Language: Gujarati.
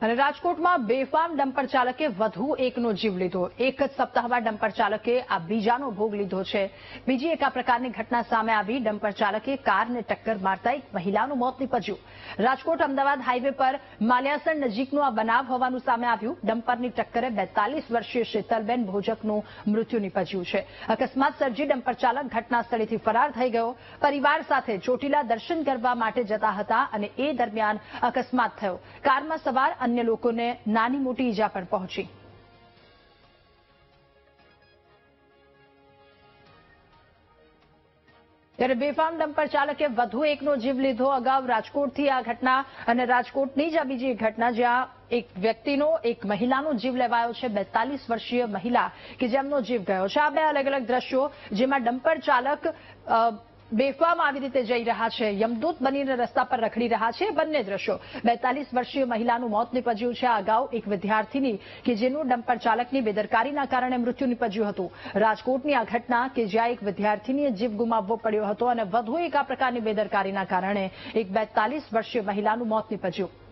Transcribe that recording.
અને રાજકોટમાં બેફામ ડમ્પર ચાલકે વધુ એકનો જીવ લીધો. એક જ સપ્તાહમાં ડમ્પર ચાલકે આ બીજાનો ભોગ લીધો છે. બીજી એક આ પ્રકારની ઘટના સામે આવી. ડમ્પર ચાલકે કારને ટક્કર મારતા એક મહિલાનું મોત નીપજ્યું. રાજકોટ અમદાવાદ હાઈવે પર માલ્યાસણ નજીકનો આ બનાવ હોવાનું સામે આવ્યું. ડમ્પરની ટક્કરે બેતાલીસ વર્ષીય શીતલબેન ભોજકનું મૃત્યુ નીપજ્યું છે. અકસ્માત સર્જી ડમ્પર ચાલક ઘટના સ્થળેથી ફરાર થઈ ગયો. પરિવાર સાથે ચોટીલા દર્શન કરવા માટે જતા હતા અને એ દરમિયાન અકસ્માત થયો. કારમાં સવાર અન્ય લોકોને નાની મોટી ઈજા પણ પહોંચી. ત્યારે બેફામ ડમ્પર ચાલકે વધુ એકનો જીવ લીધો અગાઉ રાજકોટથી આ ઘટના અને રાજકોટની જ આ બીજી ઘટના જ્યાં એક વ્યક્તિનો, એક મહિલાનો જીવ લેવાયો છે, બેતાલીસ વર્ષીય મહિલા કે જેમનો જીવ ગયો છે. આ બે અલગ અલગ દ્રશ્યો જેમાં ડમ્પર ચાલક બેફામ આવી રીતે જઈ રહ્યા છે. યમદૂત બનીને રસ્તા પર રખડી રહ્યા છે. બંને દ્રશ્યો. બેતાલીસ વર્ષીય મહિલાનું મોત નીપજ્યું છે. અગાઉ એક વિદ્યાર્થીની કે જેનું ડમ્પર ચાલકની બેદરકારીના કારણે મૃત્યુ નીપજ્યું હતું. રાજકોટની આ ઘટના કે જ્યાં એક વિદ્યાર્થીનીએ જીવ ગુમાવવો પડ્યો હતો અને વધુ એક આ પ્રકારની બેદરકારીના કારણે એક બેતાલીસ વર્ષીય મહિલાનું મોત નીપજ્યું.